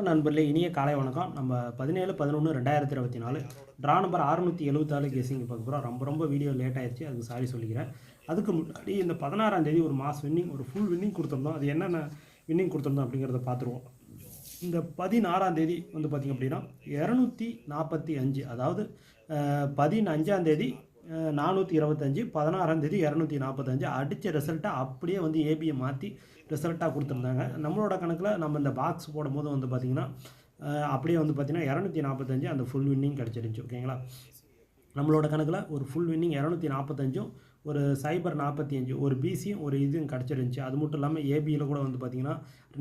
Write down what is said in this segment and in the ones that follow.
வணக்கம் நண்பர்களே இனிய காலை வணக்கம். நம்ம பதினேழு பதினொன்று ரெண்டாயிரத்தி இருபத்தி நாலு. ட்ரா நம்பர் அறுநூற்றி எழுபத்தாலு கெஸிங் பார்க்க போகிறோம் ரொம்ப ரொம்ப வீடியோ லேட் ஆயிடுச்சு. அதுக்கு சாரி சொல்லிக்கிறேன். அதுக்கு முன்னாடி இந்த பதினாறாம் தேதி ஒரு மாஸ் வின்னிங் ஒரு ஃபுல் வின்னிங் கொடுத்துருந்தோம். அது என்னென்ன வின்னிங் கொடுத்துருந்தோம் அப்படிங்கிறத பார்த்துருவோம். இந்த பதினாறாம் தேதி வந்து பார்த்திங்க அப்படின்னா இரநூத்தி நாற்பத்தி அஞ்சு. அதாவது பதினஞ்சாம் தேதி நானூற்றி இருபத்தஞ்சி பதினாறாம் தேதி இரநூத்தி நாற்பத்தஞ்சு அடித்த ரிசல்ட்டை அப்படியே வந்து ஏபியை மாற்றி ரிசல்ட்டாக கொடுத்துருந்தாங்க. நம்மளோட கணக்கில் நம்ம இந்த பாக்ஸ் போடும்போது வந்து பார்த்திங்கன்னா அப்படியே வந்து பார்த்திங்கன்னா இரநூத்தி நாற்பத்தஞ்சு அந்த ஃபுல் வின்னிங் கிடச்சிருந்துச்சு ஓகேங்களா நம்மளோட கணக்கில் ஒரு ஃபுல் வின்னிங் இரநூத்தி நாற்பத்தஞ்சும் ஒரு சைபர் நாற்பத்தி அஞ்சு ஒரு பிசியும் ஒரு இதுவும் கிடச்சிருந்துச்சி. அது மட்டும் இல்லாமல் ஏபியில் கூட வந்து பார்த்திங்கன்னா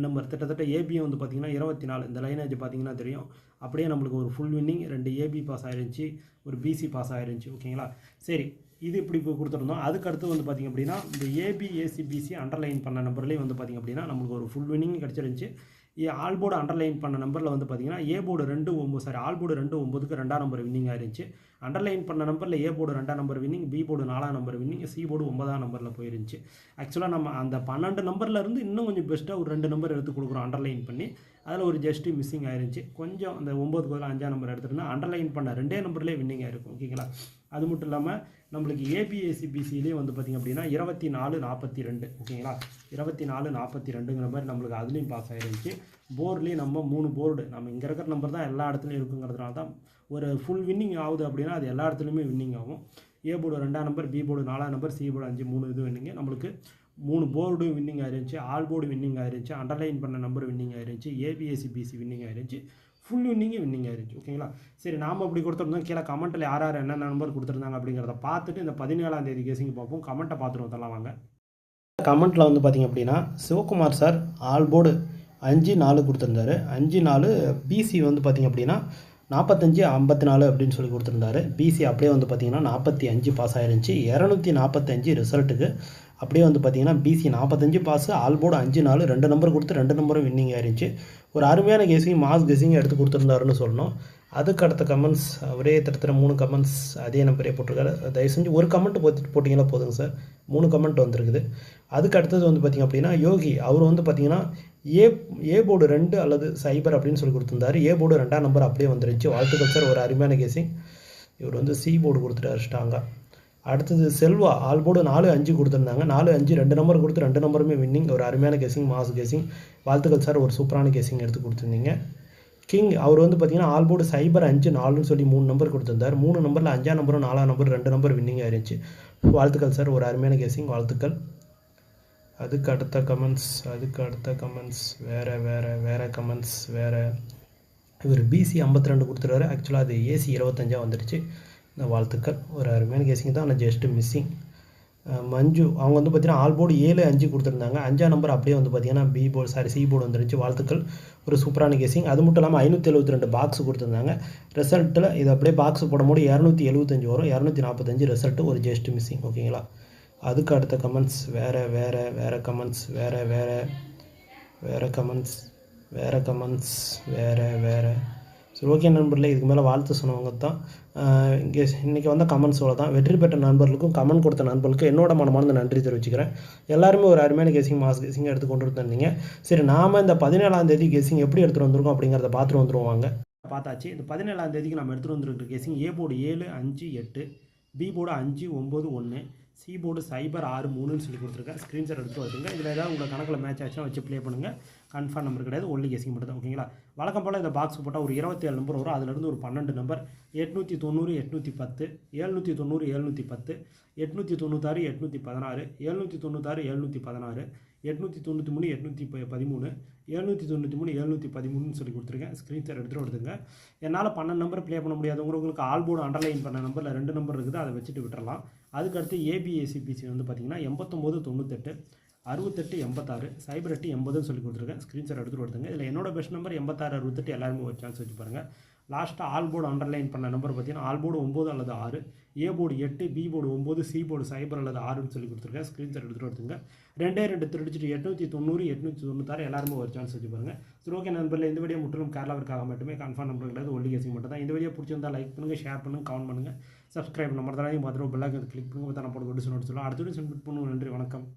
நம்பர் கிட்டத்தட்ட ஏபியும் வந்து பார்த்திங்கன்னா இருபத்தி நாலு இந்த லைனேஜ் பார்த்திங்கன்னா தெரியும். அப்படியே நம்மளுக்கு ஒரு ஃபுல் வின்னிங் ரெண்டு ஏபி பாஸ் ஆகிருந்துச்சி ஒரு பிசி பாஸ் ஆகிருந்துச்சி ஓகேங்களா சரி இது இப்படி இப்போ கொடுத்துருந்தோம் அதுக்கு அடுத்து வந்து பார்த்திங்க அப்படின்னா இந்த ஏபி ஏசி பிசி அண்டர்லைன் பண்ண நம்பர்லேயே வந்து பார்த்திங்க அப்படின்னா நம்மளுக்கு ஒரு ஃபுல் வின்னிங் கிடச்சிருந்துச்சி. ஆல் போர்டு அண்டர்லைன் பண்ண நம்பரில் வந்து பார்த்தீங்கன்னா ஏ போர்டு ரெண்டு ஒம்பது சாரி ஆல் போர்டு ரெண்டு ஒம்பதுக்கு ரெண்டாம் நம்பர் வின்னிங் ஆயிருந்துச்சு. அண்டர்லைன் பண்ண நம்பரில் ஏ போர்டு ரெண்டாம் நம்பர் வின்னிங் பி போர்டு நாலாம் நம்பர் வின்னிங் சி போர்டு ஒன்பதாம் நம்பரில் போயிருந்துச்சு. ஆக்சுவலாக நம்ம அந்த பன்னெண்டு நம்பரில் இருந்து இன்னும் கொஞ்சம் பெஸ்ட்டாக ஒரு ரெண்டு நம்பர் எடுத்து கொடுக்குறோம் அண்டர்லைன் பண்ணி. அதில் ஒரு ஜஸ்ட்டு மிஸ்ஸிங் ஆயிருந்துச்சு. கொஞ்சம் அந்த ஒம்பதுக்கு பதிலாக அஞ்சாம் நம்பர் எடுத்துருந்தா அண்டர்லைன் பண்ண ரெண்டே நம்பர்லேயே வின்னிங் ஆயிருக்கும் ஓகேங்களா அது மட்டும் இல்லாமல் நம்மளுக்கு ஏபிஎஸ்சிபிசிலேயே வந்து பார்த்திங்க அப்படின்னா இருபத்தி நாலு நாற்பத்தி ரெண்டு ஓகேங்களா? இருபத்தி நாலு நாற்பத்தி ரெண்டுங்கிற மாதிரி நம்மளுக்கு அதுலேயும் பாஸ் ஆகிருந்துச்சு போர்ட்லேயும் நம்ம மூணு போர்டு நம்ம இங்கே இருக்கிற நம்பர் தான் எல்லா இடத்துலையும் இருக்குங்கிறதுனால தான் ஒரு ஃபுல் வின்னிங் ஆகுது அப்படின்னா அது எல்லா இடத்துலையுமே வின்னிங் ஆகும். ஏ போர்டு ரெண்டாம் நம்பர் பி போர்டு நாலாம் நம்பர் சி போர்டு அஞ்சு மூணு இது வின்னிங்க நம்மளுக்கு மூணு போர்டு வின்னிங் ஆயிருந்துச்சு ஆல் போர்டு வின்னிங் ஆயிருந்துச்சு அண்டர்லைன் பண்ண number winning ஆயிருந்துச்சு A B S C B C winning ஆயிருந்துச்சு. Full winning winning ஆயிடுச்சு ஓகேங்களா சரி நாம் அப்படி கொடுத்துருந்தோம். கீழே கமெண்ட்டில் யார் யார் என்னென்ன நம்பர் கொடுத்துருந்தாங்க அப்படிங்கிறத பார்த்துட்டு இந்த பதினேழாம் தேதி கேசிங்க பார்ப்போம். கமெண்ட்டை பார்த்துருவோம் தரலாம் வாங்க. கமெண்ட்டில் வந்து பார்த்திங்க அப்படின்னா சிவகுமார் சார் ஆல் போர்டு அஞ்சு நாலு கொடுத்துருந்தாரு. அஞ்சு நாலு பிசி வந்து பார்த்திங்க அப்படின்னா நாற்பத்தஞ்சு ஐம்பத்தி நாலு அப்படின்னு சொல்லி கொடுத்துருந்தாரு. பிசி அப்படியே வந்து பார்த்திங்கன்னா நாற்பத்தி அஞ்சு பாஸ் ஆயிருந்துச்சு. இரநூத்தி நாற்பத்தஞ்சு ரிசல்ட்டுக்கு அப்படியே வந்து பார்த்திங்கன்னா பிசி நாற்பத்தஞ்சு பாஸ் ஆல் போர்டு அஞ்சு நாலு ரெண்டு நம்பர் கொடுத்து ரெண்டு நம்பரும் வின்னிங் ஆயிருந்துச்சு. ஒரு அருமையான கேஸையும் மாஸ் கெஸிங் எடுத்து கொடுத்துருந்தாருன்னு சொல்லணும். அதுக்கு அடுத்த கமெண்ட்ஸ் அவரே தடுத்துற மூணு கமெண்ட்ஸ் அதே நம்பரே போட்டிருக்காரு. தயவு செஞ்சு ஒரு கமெண்ட் போட்டு போட்டிங்கன்னா போதுங்க சார். மூணு கமெண்ட் வந்திருக்குது. அதுக்கு அடுத்தது வந்து பார்த்திங்க அப்படின்னா யோகி அவர் வந்து பார்த்திங்கன்னா ஏ ஏ போர்டு ரெண்டு அல்லது சைபர் அப்படின்னு சொல்லி கொடுத்துருந்தாரு. ஏ போர்டு ரெண்டாம் நம்பர் அப்படியே வந்துருச்சு. வாழ்த்துக்கள் சார் ஒரு அருமையான கேசிங் இவர் வந்து சி போர்டு கொடுத்துட்டாரு ஸ்ட்ராங்காக அடுத்தது செல்வா ஆல் போர்டு நாலு அஞ்சு கொடுத்துருந்தாங்க. நாலு அஞ்சு ரெண்டு நம்பர் கொடுத்து ரெண்டு நம்பருமே வின்னிங் ஒரு அருமையான கேசிங் மாஸ் கேசிங் வாழ்த்துக்கள் சார் ஒரு சூப்பரான கேசிங் எடுத்து கொடுத்துருந்தீங்க. கிங் அவர் வந்து பார்த்தீங்கன்னா ஆல் போர்டு சைபர் அஞ்சு நாலுன்னு சொல்லி மூணு நம்பர் கொடுத்துருந்தார். மூணு நம்பரில் அஞ்சாம் நம்பரும் நாலாம் நம்பர் ரெண்டு நம்பர் வின்னிங் ஆயிருந்துச்சு வாழ்த்துக்கள் சார் ஒரு அருமையான கேசிங் வாழ்த்துக்கள். அதுக்கு அடுத்த கமெண்ட்ஸ் அதுக்கு அடுத்த கமெண்ட்ஸ் வேறு வேறு வேறு கமெண்ட்ஸ் வேறு. இவர் பிசி ஐம்பத்தி ரெண்டு கொடுத்துருவாரு. ஆக்சுவலாக அது ஏசி இருபத்தஞ்சா வந்துடுச்சு. இந்த வாழ்த்துக்கள். ஒரு அருமையான கேசிங் தான். ஆனால் ஜஸ்ட்டு மிஸ்ஸிங் மஞ்சு அவங்க வந்து பார்த்தீங்கன்னா ஆல் போர்டு ஏழு அஞ்சு கொடுத்துருந்தாங்க. அஞ்சாம் நம்பர் அப்படியே வந்து பார்த்தீங்கன்னா B board sorry C board வந்துருச்சு வாழ்த்துக்கள். ஒரு சூப்பரான கேசிங் அது மட்டும் இல்லாமல் ஐநூற்றி எழுபத்தி ரெண்டு பாக்ஸ் கொடுத்துருந்தாங்க. ரிசல்ட்டில் இது அப்படியே பாக்ஸ் போடும்போது இரநூத்தி எழுபத்தஞ்சு வரும். இரநூத்தி நாற்பத்தஞ்சு ரிசல்ட்டு ஒரு ஜஸ்ட் மிஸ்ஸிங் ஓகேங்களா அதுக்கு அடுத்த கமெண்ட்ஸ் வேறு வேறு வேறு கமெண்ட்ஸ் வேறு வேறு வேறு கமெண்ட்ஸ் வேறு கமெண்ட்ஸ் வேறு வேறு. சரி ஓகே நண்பர்களே இதுக்கு மேலே வாழ்த்து சொன்னவங்க தான் இங்கே இன்றைக்கி வந்த கமெண்ட்ஸோட தான் வெற்றி பெற்ற நண்பர்களுக்கும் கமெண்ட் கொடுத்த நண்பர்களுக்கும் என்னோட மனமார்ந்த நன்றி தெரிவிச்சுக்கிறேன். எல்லாருமே ஒரு அருமையான கெஸிங் மாஸ் கெஸிங் எடுத்து கொண்டு வந்துருந்தீங்க. சரி நாம் இந்த பதினேழாம் தேதி கெஸிங் எப்படி எடுத்துகிட்டு வந்திருக்கோம் அப்படிங்கிறத பார்த்துட்டு வந்துருவாங்க பார்த்தாச்சு. இந்த பதினேழாம் தேதிக்கு நம்ம எடுத்துகிட்டு வந்துருக்கிற கெஸிங் ஏ போர்டு ஏழு அஞ்சு எட்டு பி போர்டு அஞ்சு ஒம்பது ஒன்று சீபோர்டு சைபர் ஆறு மூணுன்னு சொல்லி கொடுத்துருக்கேன் ஸ்க்ரீன்ஷாட் எடுத்து வச்சுங்க இதில் ஏதாவது உங்கள் கணக்கில் மேட்ச் ஆச்சுன்னா வச்சு ப்ளே பண்ணுங்கள் கன்ஃபார்ம் நம்பர் கிடையாது. ஒன்லி கெஸிங் மட்டும் தான் ஓகேங்களா வழக்கம் போல் இந்த பாக்ஸ் போட்டால் ஒரு இருபத்தேழு நம்பர் வரும். அதுலேருந்து ஒரு பன்னெண்டு நம்பர் எட்நூற்றி தொண்ணூறு எட்நூற்றி பத்து ஏழ்நூற்றி தொண்ணூறு ஏழ்நூற்றி பத்து எட்நூற்றி தொண்ணூத்தாறு எட்நூற்றி பதினாறு ஏழ்நூற்றி தொண்ணூத்தாறு ஏழ்நூற்றி பதினாறு எட்நூற்றி தொண்ணூற்றி மூணு எட்நூற்றி ப பதிமூணு எழுநூற்றி தொண்ணூற்றி மூணு எழுநூற்றி பதிமூணுன்னு சொல்லி கொடுத்துருக்கேன். ஸ்க்ரீன்ஷாட் எடுத்துகிட்டு வருதுங்க என்னால் பன்னெண்டு நம்பர் ப்ளே பண்ண முடியாதவங்களுக்கு உங்களுக்கு போர்டு அண்டர்லைன் பண்ண நம்பரில் ரெண்டு நம்பர் இருக்குது. அதை வச்சுட்டு விட்டுறலாம். அதுக்கடுத்து ஏபிஎஸ்சிபிசி வந்து பார்த்திங்கன்னா எண்பத்தொம்போது தொண்ணூத்தெட்டு அறுபத்தெட்டு எண்பத்தாறு சைபர் எட்டு எண்பதுன்னு சொல்லி கொடுத்துருக்கேன். ஸ்க்ரீன்ஷாட் எடுத்துகிட்டு வருதுங்க இதில் என்னோட பெஸ்ட் நம்பர் எண்பத்தாறு அறுபத்தெட்டு எல்லாருமே ஒரு சான்ஸ் வச்சு பாருங்கள் லாஸ்ட்டாக ஆல் போர்டு அண்டர்லைன் பண்ண நம்பர் பார்த்தீங்கன்னா ஆல் போர்டு ஒம்பது அல்லது ஆறு ஏ போர்டு எட்டு பி போர்டு ஒம்பது சி போர்டு சைபர் அல்லது ஆறுன்னு சொல்லி கொடுத்துருக்கேன். ஸ்க்ரீன்ஷாட் எடுத்துகிட்டு வருதுங்க ரெண்டே ரெண்டு திருடிச்சிட்டு எட்நூற்றி தொண்ணூறு எட்நூற்றி தொண்ணூத்தாறு எல்லாருமே ஒரு சான்ஸ் வச்சு பாருங்கள் சரி ஓகே நண்பரில் இந்த வீடியோ முற்றிலும் கேரளாவிற்காக மட்டுமே கன்ஃபார்ம் நம்பர் கிடையாது. ஒல்லி கேசிங் மட்டும் தான் இந்த வீடியோ பிடிச்சிருந்தா லைக் பண்ணுங்கள் ஷேர் பண்ணுங்கள் கமெண்ட் பண்ணுங்கள் சப்ஸ்கிரைப் நம்பர் தான் பார்த்துட்டு பெல்லாக கிளிக் பண்ணுங்கள் தான் போட்டு கொண்டு சொல்லலாம் அடுத்த வீடியோ சப்மிட் பண்ணுவோம் நன்றி வணக்கம்.